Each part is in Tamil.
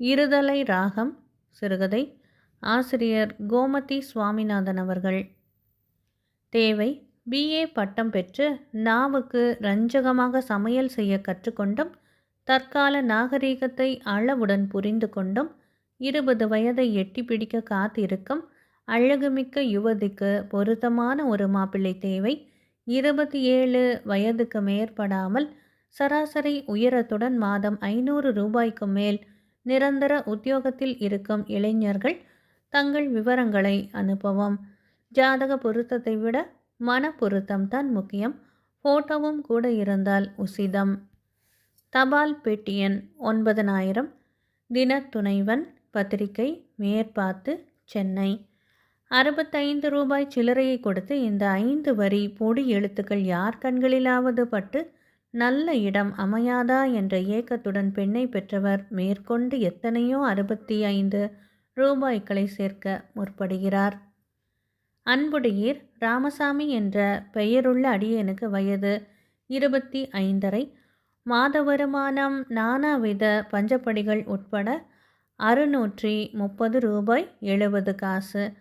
இருதலை ராகம் சிறுகதை. ஆசிரியர் கோமதி சுவாமிநாதன் அவர்கள். தேவை. பிஏ பட்டம் பெற்று நாவுக்கு ரஞ்சகமாக சமையல் செய்ய கற்றுக்கொண்டும் தற்கால நாகரீகத்தை அளவுடன் புரிந்து கொண்டும் இருபது வயதை எட்டி பிடிக்க காத்திருக்கும் அழகுமிக்க யுவதிக்கு பொருத்தமான ஒரு மாப்பிள்ளை தேவை. இருபத்தி ஏழு வயதுக்கு மேற்படாமல் சராசரி உயரத்துடன் மாதம் ஐநூறு ரூபாய்க்கு மேல் நிரந்தர உத்தியோகத்தில் இருக்கும் இளைஞர்கள் தங்கள் விவரங்களை அனுப்பவும். ஜாதக பொருத்தத்தை விட மன பொருத்தம் தான் முக்கியம். ஃபோட்டோவும் கூட இருந்தால் உசிதம். தபால் பெட்டியன் ஒன்பதனாயிரம் தினத்துணைவன் பத்திரிகை மேற்பாத்து சென்னை. அறுபத்தைந்து ரூபாய் சில்லறையை கொடுத்து இந்த ஐந்து வரி பொடி எழுத்துக்கள் யார் கண்களிலாவது பட்டு நல்ல இடம் அமையாதா என்ற ஏக்கத்துடன் பெண்ணை பெற்றவர் மேற்கொண்டு எத்தனையோ அறுபத்தி ஐந்து ரூபாய்களை சேர்க்க முற்படுகிறார். அன்புடையீர் ராமசாமி என்ற பெயருள்ள அடியனுக்கு வயது இருபத்தி ஐந்தரை. மாத வருமானம் நானாவித பஞ்சப்படிகள் உட்பட அறுநூற்றி முப்பது ரூபாய் எழுபது காசு.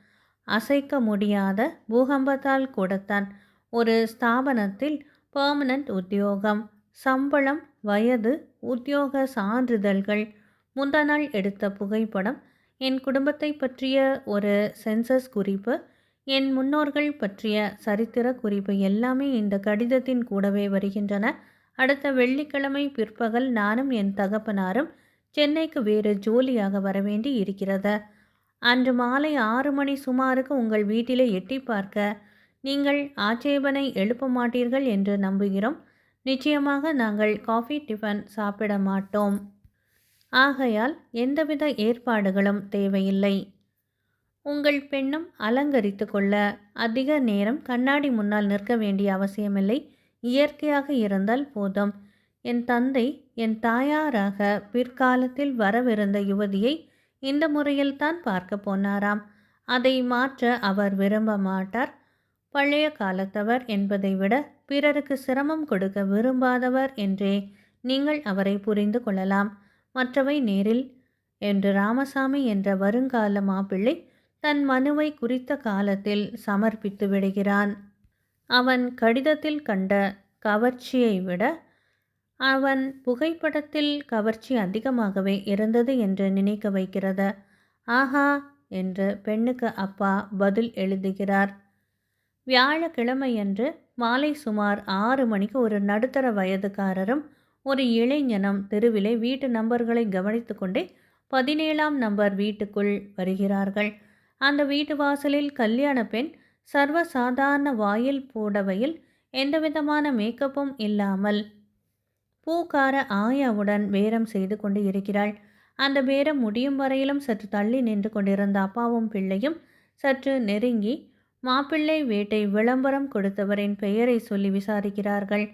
அசைக்க முடியாத பூகம்பத்தால் கூடத்தான் ஒரு ஸ்தாபனத்தில் பெர்மனன்ட் உத்தியோகம். சம்பளம் வயது உத்தியோக சான்றிதழ்கள். முந்தா நாள் எடுத்த புகைப்படம். என் குடும்பத்தை பற்றிய ஒரு சென்சஸ் குறிப்பு. என் முன்னோர்கள் பற்றிய சரித்திர குறிப்பு எல்லாமே இந்த கடிதத்தின் கூடவே வருகின்றன. அடுத்த வெள்ளிக்கிழமை பிற்பகல் நானும் என் தகப்பனாரும் சென்னைக்கு வேறு ஜோலியாக வரவேண்டி இருக்கிறது அன்று மாலை ஆறு மணி சுமாருக்கு உங்கள் வீட்டிலே எட்டி பார்க்க நீங்கள் ஆட்சேபனை எழுப்ப மாட்டீர்கள் என்று நம்புகிறோம். நிச்சயமாக நாங்கள் காஃபி டிஃபன் சாப்பிட மாட்டோம். ஆகையால் எந்தவித ஏற்பாடுகளும் தேவையில்லை. உங்கள் பெண்ணும் அலங்கரித்து கொள்ள அதிக நேரம் கண்ணாடி முன்னால் நிற்க வேண்டிய அவசியமில்லை. இயற்கையாக இருந்தால் போதும். என் தந்தை என் தாயாராக பிற்காலத்தில் வரவிருந்த யுவதியை இந்த முறையில்தான் பார்க்க போனாராம். அதை மாற்ற அவர் விரும்ப மாட்டார். பழைய காலத்தவர் என்பதை விட பிறருக்கு சிரமம் கொடுக்க விரும்பாதவர் என்றே நீங்கள் அவரை புரிந்து கொள்ளலாம். மற்றவை நேரில் என்று ராமசாமி என்ற வருங்கால மாப்பிள்ளை தன் மனுவை குறித்த காலத்தில் சமர்ப்பித்து விடுகிறான். அவன் கடிதத்தில் கண்ட கவர்ச்சியை விட அவன் புகைப்படத்தில் கவர்ச்சி அதிகமாகவே இருந்தது என்று நினைக்க வைக்கிறது. ஆஹா! என்று பெண்ணுக்கு அப்பா பதில் எழுதுகிறார். வியாழக்கிழமையன்று மாலை சுமார் ஆறு மணிக்கு ஒரு நடுத்தர வயதுக்காரரும் ஒரு இளைஞனும் தெருவிலே வீட்டு நம்பர்களை கவனித்து கொண்டே பதினேழாம் நம்பர் வீட்டுக்குள் வருகிறார்கள். அந்த வீட்டு வாசலில் கல்யாண பெண் சர்வசாதாரண வாயில் போடவையில் எந்தவிதமான மேக்கப்பும் இல்லாமல் பூக்கார ஆயாவுடன் பேரம் செய்து கொண்டு இருக்கிறாள். அந்த பேரம் முடியும் வரையிலும் சற்று தள்ளி நின்று கொண்டிருந்த அப்பாவும் பிள்ளையும் சற்று நெருங்கி மாப்பிள்ளை வேட்டை விளம்பரம் கொடுத்தவரின் பெயரை சொல்லி விசாரிக்கிறார்கள்.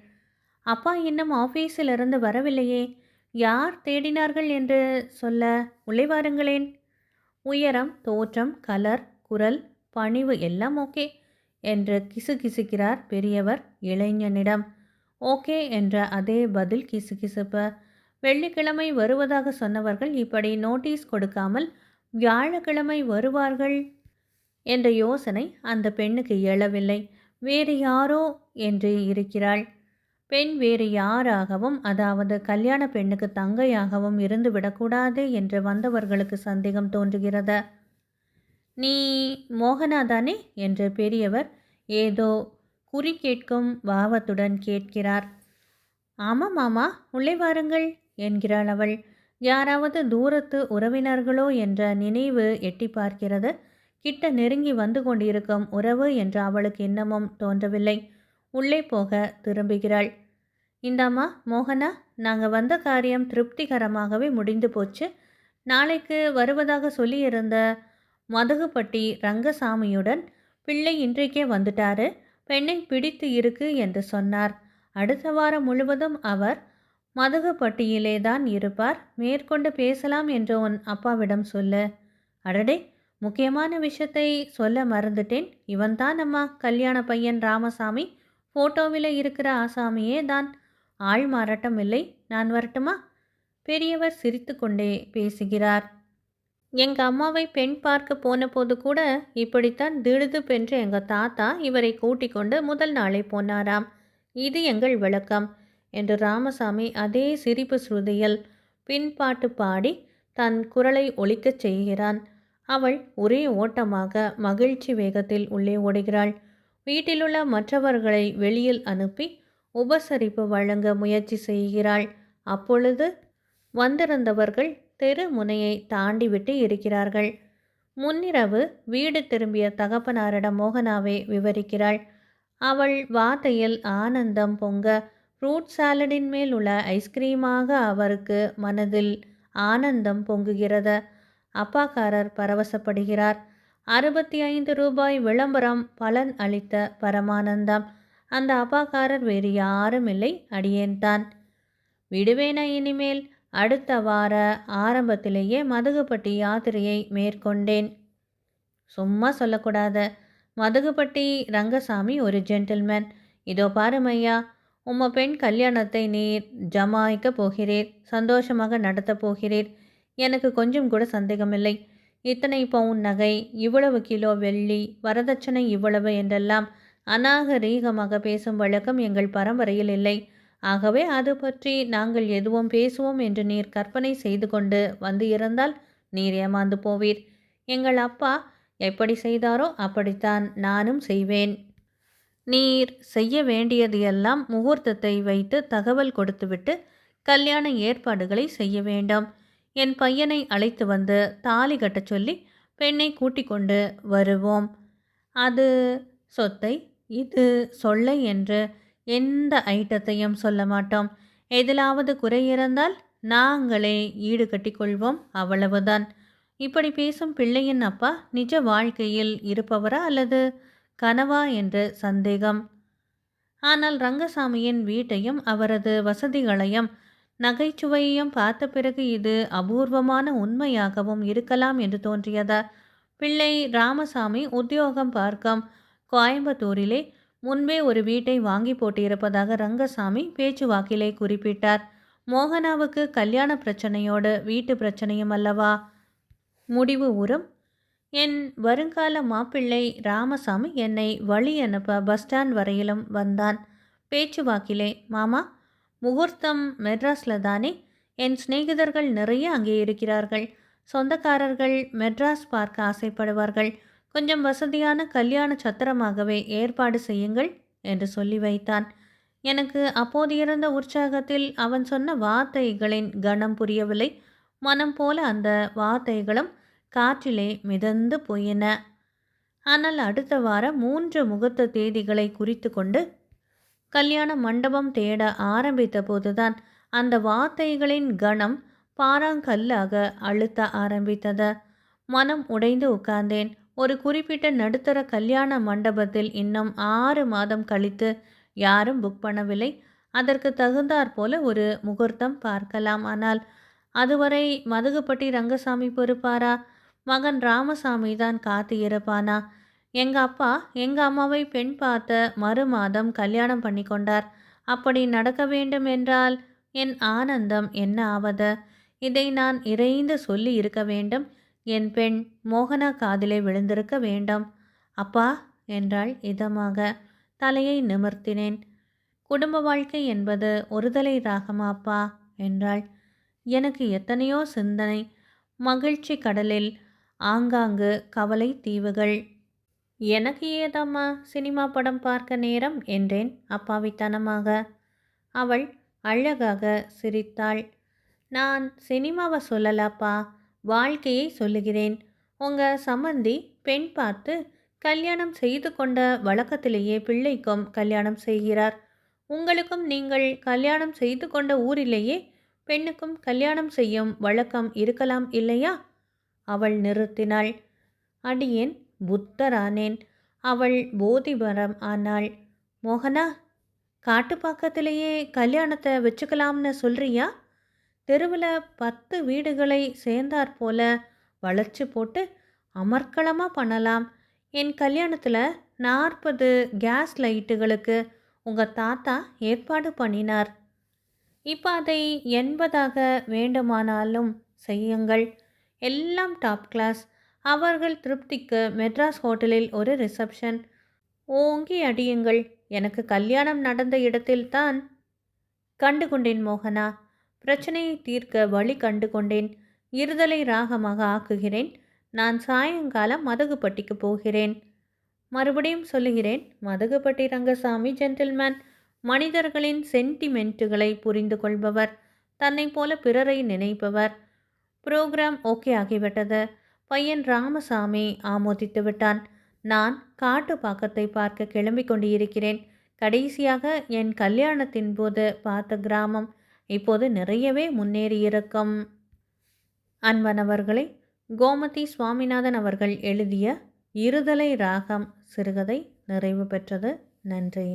அப்பா இன்னும் ஆஃபீஸிலிருந்து வரவில்லையே. யார் தேடினார்கள் என்று சொல்ல உள்ளே வாருங்களேன் உயரம் தோற்றம் கலர் குரல் பணிவு எல்லாம் ஓகே என்று கிசுகிசுக்கிறார் பெரியவர் இளைஞனிடம். ஓகே என்ற அதே பதில் கிசுகிசுப்பு. வெள்ளிக்கிழமை வருவதாக சொன்னவர்கள் இப்படி நோட்டீஸ் கொடுக்காமல் வியாழக்கிழமை வருவார்கள். என்ற யோசனை அந்த பெண்ணுக்கு இயலவில்லை வேறு யாரோ என்று இருக்கிறாள். பெண் வேறு யாராகவும் அதாவது கல்யாண பெண்ணுக்கு தங்கையாகவும் இருந்து விடக்கூடாது என்று வந்தவர்களுக்கு சந்தேகம் தோன்றுகிறது? நீ மோகனா தானே என்று பெரியவர் ஏதோ குறி கேட்கும் பாவத்துடன் கேட்கிறார். ஆமாம் மாமா உள்ளே வாருங்கள் என்கிறாள் அவள். யாராவது தூரத்து உறவினர்களோ என்ற நினைவு எட்டி பார்க்கிறது. கிட்ட நெருங்கி வந்து கொண்டிருக்கும் உறவு என்று அவளுக்கு இன்னமும் தோன்றவில்லை. உள்ளே போக திரும்புகிறாள். இந்தாம்மா மோகனா நாங்கள் வந்த காரியம் திருப்திகரமாகவே முடிந்து போச்சு. நாளைக்கு வருவதாக சொல்லியிருந்த மதகுப்பட்டி ரங்கசாமியுடன் பிள்ளை இன்றைக்கே வந்துட்டாரு. பெண்ணை பிடித்து இருக்கு என்று சொன்னார். அடுத்த வாரம் முழுவதும் அவர் மதகுப்பட்டியிலே தான் இருப்பார். மேற்கொண்டு பேசலாம் என்று உன் அப்பாவிடம் சொல்லு. அடடே முக்கியமான விஷயத்தை சொல்ல மறந்துட்டேன். இவன்தான் அம்மா கல்யாண பையன் ராமசாமி. ஃபோட்டோவில் இருக்கிற ஆசாமியே தான். ஆள் மாறாட்டம் இல்லை. நான் வரட்டுமா? பெரியவர் சிரித்துக்கொண்டே பேசுகிறார். எங்கள் அம்மாவை பெண் பார்க்க போன போது கூட இப்படித்தான் திடுதுப்பென்று எங்கள் தாத்தா இவரை கூட்டிக் கொண்டு முதல் நாளே போனாராம். இது எங்கள் விளக்கம் என்று ராமசாமி அதே சிரிப்பு ஸ்ருதியில் பின்பாட்டு பாடி தன் குரலை ஒழிக்கச் செய்கிறான். அவள் ஒரே ஓட்டமாக மகிழ்ச்சி வேகத்தில் உள்ளே ஓடுகிறாள். வீட்டிலுள்ள மற்றவர்களை வெளியில் அனுப்பி உபசரிப்பு வழங்க முயற்சி செய்கிறாள். அப்பொழுது வந்திருந்தவர்கள் தெரு முனையை தாண்டிவிட்டு இருக்கிறார்கள். முன்னிரவு வீடு திரும்பிய தகப்பனாரிடம் மோகனாவே விவரிக்கிறாள். அவள் வார்த்தையில் ஆனந்தம் பொங்க ஃப்ரூட் சாலடின் மேல் உள்ள ஐஸ்கிரீமாக அவருக்கு மனதில் ஆனந்தம் பொங்குகிறது. அப்பாக்காரர் பரவசப்படுகிறார். அறுபத்தி ஐந்து ரூபாய் விளம்பரம் பலன் அளித்த பரமானந்தம். அந்த அப்பாக்காரர் வேறு யாரும் இல்லை அடியேன்தான் விடுவேனா இனிமேல்? அடுத்த வார ஆரம்பத்திலேயே மதுகுப்பட்டி யாத்திரையை மேற்கொண்டேன். சும்மா சொல்லக்கூடாத. மதுகுப்பட்டி ரங்கசாமி ஒரு ஜென்டில்மேன் இதோ பாருமையா உம்ம பெண் கல்யாணத்தை நீர் ஜமாய்க்க போகிறீர் சந்தோஷமாக நடத்தப் போகிறீர். எனக்கு கொஞ்சம் கூட சந்தேகமில்லை. இத்தனை பவுன் நகை இவ்வளவு கிலோ வெள்ளி வரதட்சணை இவ்வளவு என்றெல்லாம் அநாகரீகமாக பேசும் வழக்கம் எங்கள் பரம்பரையில் இல்லை. ஆகவே அது பற்றி நாங்கள் எதுவும் பேசுவோம் என்று நீர் கற்பனை செய்து கொண்டு வந்து இருந்தால் நீர் ஏமாந்து போவீர். எங்கள் அப்பா எப்படி செய்தாரோ அப்படித்தான் நானும் செய்வேன். நீர் செய்ய வேண்டியது எல்லாம் முகூர்த்தத்தை வைத்து தகவல் கொடுத்துவிட்டு கல்யாண ஏற்பாடுகளை செய்ய வேண்டும். என் பையனை அழைத்து வந்து தாலி கட்டச் சொல்லி பெண்ணை கூட்டிக் கொண்டு வருவோம். அது சொத்தை இது சொல்லை என்று எந்த ஐட்டத்தையும் சொல்ல மாட்டோம். எதிலாவது குறை இருந்தால் நாங்களே ஈடு கட்டிக்கொள்வோம் அவ்வளவுதான். இப்படி பேசும் பிள்ளையின் அப்பா நிஜ வாழ்க்கையில் இருப்பவரா அல்லது கனவா என்று சந்தேகம். ஆனால் ரங்கசாமியின் வீட்டையும் அவரது வசதிகளையும் நகைச்சுவையையும் பார்த்த பிறகு இது அபூர்வமான உண்மையாகவும் இருக்கலாம் என்று தோன்றியதா? பிள்ளை ராமசாமி உத்தியோகம் பார்க்கும். கோயம்புத்தூரிலே முன்பே ஒரு வீட்டை வாங்கி போட்டிருப்பதாக ரங்கசாமி பேச்சுவாக்கிலே குறிப்பிட்டார். மோகனாவுக்கு கல்யாண பிரச்சனையோடு வீட்டு பிரச்சனையும் அல்லவா? முடிவு உறும். என் வருங்கால மாப்பிள்ளை ராமசாமி என்னை வழி அனுப்ப பஸ் ஸ்டாண்ட் வரையிலும் வந்தான். பேச்சுவாக்கிலே மாமா முகூர்த்தம் மெட்ராஸில் தானே? என் சிநேகிதர்கள் நிறைய அங்கே இருக்கிறார்கள். சொந்தக்காரர்கள் மெட்ராஸ் பார்க்க ஆசைப்படுவார்கள். கொஞ்சம் வசதியான கல்யாண சத்திரமாகவே ஏற்பாடு செய்யுங்கள் என்று சொல்லி வைத்தான். எனக்கு அப்போது இருந்த உற்சாகத்தில் அவன் சொன்ன வார்த்தைகளின் கணம் புரியவில்லை. மனம் போல அந்த வார்த்தைகளும் காற்றிலே மிதந்து போயின. ஆனால் அடுத்த வாரம் மூன்று முகூர்த்த தேதிகளை குறித்து கொண்டு கல்யாண மண்டபம் தேட ஆரம்பித்த போதுதான் அந்த வார்த்தைகளின் கணம் பாறாங்கல்லாக அழுத்த ஆரம்பித்தது. மனம் உடைந்து உட்கார்ந்தேன். ஒரு குறிப்பிட்ட நடுத்தர கல்யாண மண்டபத்தில் இன்னும் ஆறு மாதம் கழித்து யாரும் புக் பண்ணவில்லை. அதற்கு தகுந்தாற் போல ஒரு முகூர்த்தம் பார்க்கலாம். ஆனால் அதுவரை மதுகுப்பட்டி ரங்கசாமி பொறுப்பாரா? மகன் ராமசாமி தான் காத்து இருப்பானா எங்கள் அப்பா எங்கள் அம்மாவை பெண் பார்த்த மறு மாதம் கல்யாணம் பண்ணி கொண்டார் அப்படி நடக்க வேண்டும் என்றால் என் ஆனந்தம் என்ன ஆவது? இதை நான் இறைந்து சொல்லி இருக்க வேண்டும். என் பெண் மோகனா காதிலே விழுந்திருக்க வேண்டும். அப்பா என்றாள் இதமாக தலையை நிமிர்த்தினேன். குடும்ப வாழ்க்கை என்பது ஒருதலை ராகமா அப்பா என்றாள். எனக்கு எத்தனையோ சிந்தனை மகிழ்ச்சி கடலில் ஆங்காங்கு கவலை தீவுகள் எனக்கு ஏதாம்மா சினிமா படம் பார்க்க நேரம் என்றேன் அப்பாவித்தனமாக. அவள் அழகாக சிரித்தாள். நான் சினிமாவை சொல்லலாப்பா வாழ்க்கையை சொல்லுகிறேன். உங்க சம்மந்தி பெண் பார்த்து கல்யாணம் செய்து கொண்ட வழக்கத்திலேயே பிள்ளைக்கும் கல்யாணம் செய்கிறார். உங்களுக்கும் நீங்கள் கல்யாணம் செய்து கொண்ட ஊரிலேயே பெண்ணுக்கும் கல்யாணம் செய்யும் வழக்கம் இருக்கலாம் இல்லையா? அவள் நிறுத்தினாள். அடியேன் புத்தரானேன். அவள் போதிபரம் ஆனாள். மோகனா காட்டுப்பாக்கத்திலேயே கல்யாணத்தை வச்சுக்கலாம்னு சொல்றியா? தெருவில் பத்து வீடுகளை சேர்ந்தாற் போல வளைச்சு போட்டு அமர்க்களமாக பண்ணலாம். என் கல்யாணத்தில் நாற்பது கேஸ் லைட்டுகளுக்கு உங்கள் தாத்தா ஏற்பாடு பண்ணினார். இப்போ அதை எண்பதாக வேண்டுமானாலும் செய்யுங்கள். எல்லாம் டாப் கிளாஸ். அவர்கள் திருப்திக்கு மெட்ராஸ் ஹோட்டலில் ஒரு ரிசப்ஷன். ஓங்கி அடியுங்கள். எனக்கு கல்யாணம் நடந்த இடத்தில்தான். கண்டு கொண்டேன் மோகனா. பிரச்சனையை தீர்க்க வழி கண்டு கொண்டேன் இருதலை ராகமாக ஆக்குகிறேன். நான் சாயங்காலம் மதகுப்பட்டிக்கு போகிறேன். மறுபடியும் சொல்லுகிறேன் மதகுப்பட்டி ரங்கசாமி ஜென்டில்மேன். மனிதர்களின் சென்டிமெண்ட்டுகளை புரிந்து கொள்பவர். தன்னை போல பிறரை நினைப்பவர். புரோகிராம் ஓகே ஆகிவிட்டது. பையன் ராமசாமி ஆமோதித்து விட்டான். நான் காட்டு பாக்கத்தை பார்க்க கிளம்பிக் கொண்டிருக்கிறேன். கடைசியாக என் கல்யாணத்தின் போது பார்த்த கிராமம் இப்போது நிறையவே முன்னேறியிருக்கும் அன்பனவர்களை கோமதி சுவாமிநாதன் அவர்கள் எழுதிய இருதலை ராகம் சிறுகதை நிறைவு பெற்றது. நன்றி.